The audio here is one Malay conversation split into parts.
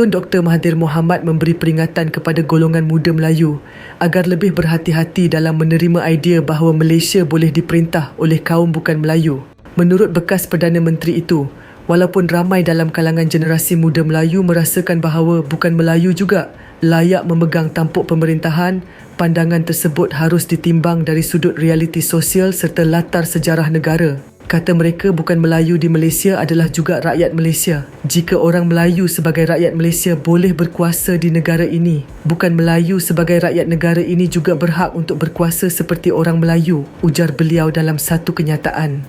Tun Dr. Mahathir Mohamad memberi peringatan kepada golongan muda Melayu agar lebih berhati-hati dalam menerima idea bahawa Malaysia boleh diperintah oleh kaum bukan Melayu. Menurut bekas Perdana Menteri itu, walaupun ramai dalam kalangan generasi muda Melayu merasakan bahawa bukan Melayu juga layak memegang tampuk pemerintahan, pandangan tersebut harus ditimbang dari sudut realiti sosial serta latar sejarah negara. Kata mereka bukan Melayu di Malaysia adalah juga rakyat Malaysia. Jika orang Melayu sebagai rakyat Malaysia boleh berkuasa di negara ini, bukan Melayu sebagai rakyat negara ini juga berhak untuk berkuasa seperti orang Melayu, ujar beliau dalam satu kenyataan.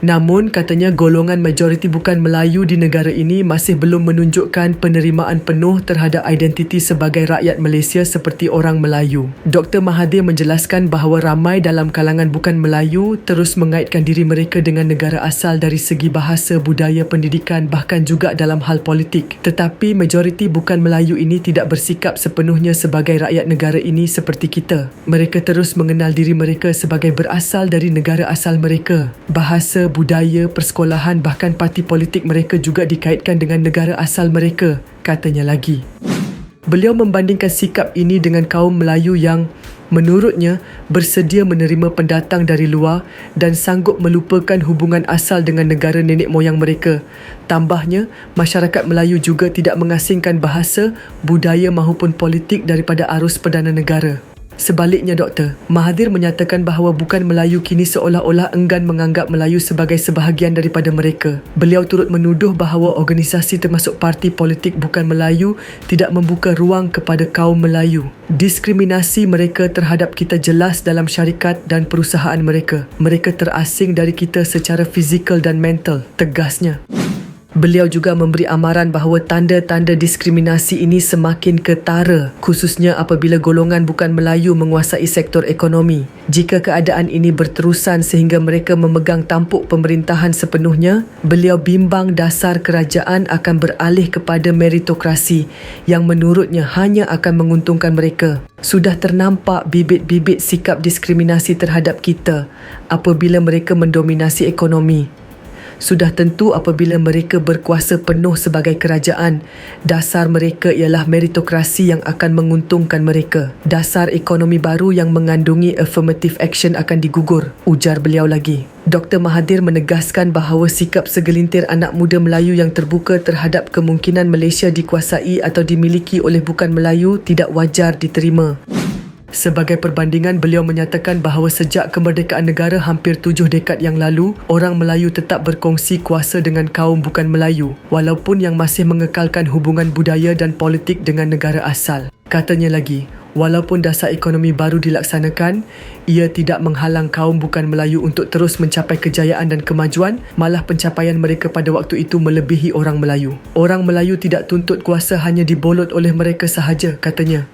Namun, katanya golongan majoriti bukan Melayu di negara ini masih belum menunjukkan penerimaan penuh terhadap identiti sebagai rakyat Malaysia seperti orang Melayu. Dr. Mahathir menjelaskan bahawa ramai dalam kalangan bukan Melayu terus mengaitkan diri mereka dengan negara asal dari segi bahasa, budaya, pendidikan bahkan juga dalam hal politik. Tetapi majoriti bukan Melayu ini tidak bersikap sepenuhnya sebagai rakyat negara ini seperti kita. Mereka terus mengenal diri mereka sebagai berasal dari negara asal mereka. Bahasa, budaya, persekolahan bahkan parti politik mereka juga dikaitkan dengan negara asal mereka, katanya lagi. Beliau membandingkan sikap ini dengan kaum Melayu yang menurutnya bersedia menerima pendatang dari luar dan sanggup melupakan hubungan asal dengan negara nenek moyang mereka. Tambahnya, masyarakat Melayu juga tidak mengasingkan bahasa, budaya maupun politik daripada arus Perdana Negara. Sebaliknya doktor, Mahathir menyatakan bahawa bukan Melayu kini seolah-olah enggan menganggap Melayu sebagai sebahagian daripada mereka. Beliau turut menuduh bahawa organisasi termasuk parti politik bukan Melayu tidak membuka ruang kepada kaum Melayu. Diskriminasi mereka terhadap kita jelas dalam syarikat dan perusahaan mereka. Mereka terasing dari kita secara fizikal dan mental, tegasnya. Beliau juga memberi amaran bahawa tanda-tanda diskriminasi ini semakin ketara khususnya apabila golongan bukan Melayu menguasai sektor ekonomi. Jika keadaan ini berterusan sehingga mereka memegang tampuk pemerintahan sepenuhnya, beliau bimbang dasar kerajaan akan beralih kepada meritokrasi yang menurutnya hanya akan menguntungkan mereka. Sudah ternampak bibit-bibit sikap diskriminasi terhadap kita apabila mereka mendominasi ekonomi. Sudah tentu apabila mereka berkuasa penuh sebagai kerajaan, dasar mereka ialah meritokrasi yang akan menguntungkan mereka. Dasar ekonomi baru yang mengandungi affirmative action akan digugur, ujar beliau lagi. Dr. Mahathir menegaskan bahawa sikap segelintir anak muda Melayu yang terbuka terhadap kemungkinan Malaysia dikuasai atau dimiliki oleh bukan Melayu tidak wajar diterima. Sebagai perbandingan, beliau menyatakan bahawa sejak kemerdekaan negara hampir tujuh dekad yang lalu, orang Melayu tetap berkongsi kuasa dengan kaum bukan Melayu, walaupun yang masih mengekalkan hubungan budaya dan politik dengan negara asal. Katanya lagi, walaupun dasar ekonomi baru dilaksanakan, ia tidak menghalang kaum bukan Melayu untuk terus mencapai kejayaan dan kemajuan, malah pencapaian mereka pada waktu itu melebihi orang Melayu. Orang Melayu tidak tuntut kuasa hanya dibolot oleh mereka sahaja, katanya.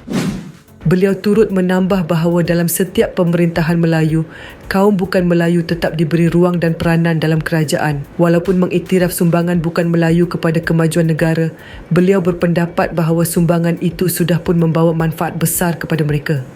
Beliau turut menambah bahawa dalam setiap pemerintahan Melayu, kaum bukan Melayu tetap diberi ruang dan peranan dalam kerajaan. Walaupun mengiktiraf sumbangan bukan Melayu kepada kemajuan negara, beliau berpendapat bahawa sumbangan itu sudah pun membawa manfaat besar kepada mereka.